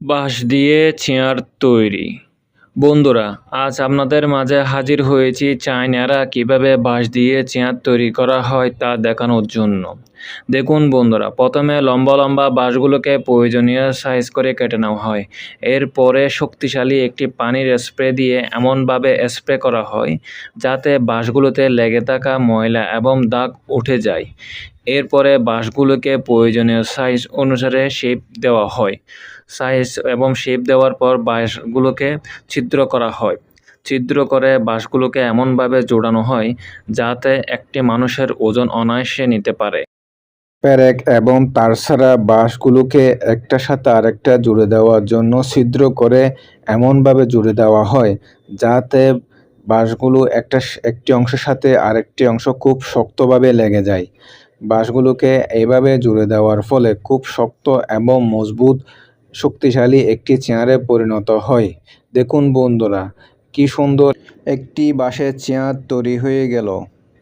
বাঁশ দিয়ে চেয়ার তৈরি। বন্ধুরা, আজ আপনাদের মাঝে হাজির হয়েছি চায়নারা কীভাবে বাঁশ দিয়ে চেয়ার তৈরি করা হয় তা দেখানোর জন্য। দেখুন বন্ধুরা, প্রথমে লম্বা লম্বা বাঁশগুলোকে প্রয়োজনীয় সাইজ করে কেটে নেওয়া হয়। এরপরে শক্তিশালী একটি পানির স্প্রে দিয়ে এমনভাবে স্প্রে করা হয় যাতে বাঁশগুলোতে লেগে থাকা ময়লা এবং দাগ উঠে যায়। এরপরে বাঁশগুলোকে প্রয়োজনীয় সাইজ অনুসারে শেপ দেওয়া হয়। সাইজ এবং শেপ দেওয়ার পর বাঁশগুলোকে ছিদ্র করা হয়। ছিদ্র করে বাঁশগুলোকে এমনভাবে জোড়ানো হয় যাতে একটি মানুষের ওজন অনায়াসে নিতে পারে। প্যারেক এবং তারছাড়া বাঁশগুলোকে একটার সাথে আরেকটা জুড়ে দেওয়ার জন্য ছিদ্র করে এমনভাবে জুড়ে দেওয়া হয় যাতে বাঁশগুলো একটা একটি অংশের সাথে আরেকটি অংশ খুব শক্তভাবে লেগে যায়। বাঁশগুলোকে এইভাবে জুড়ে দেওয়ার ফলে খুব শক্ত এবং মজবুত, শক্তিশালী একটি চেয়ারে পরিণত হয়। দেখুন বন্ধুরা, কি সুন্দর একটি বাঁশের চেয়ার তৈরি হয়ে গেল।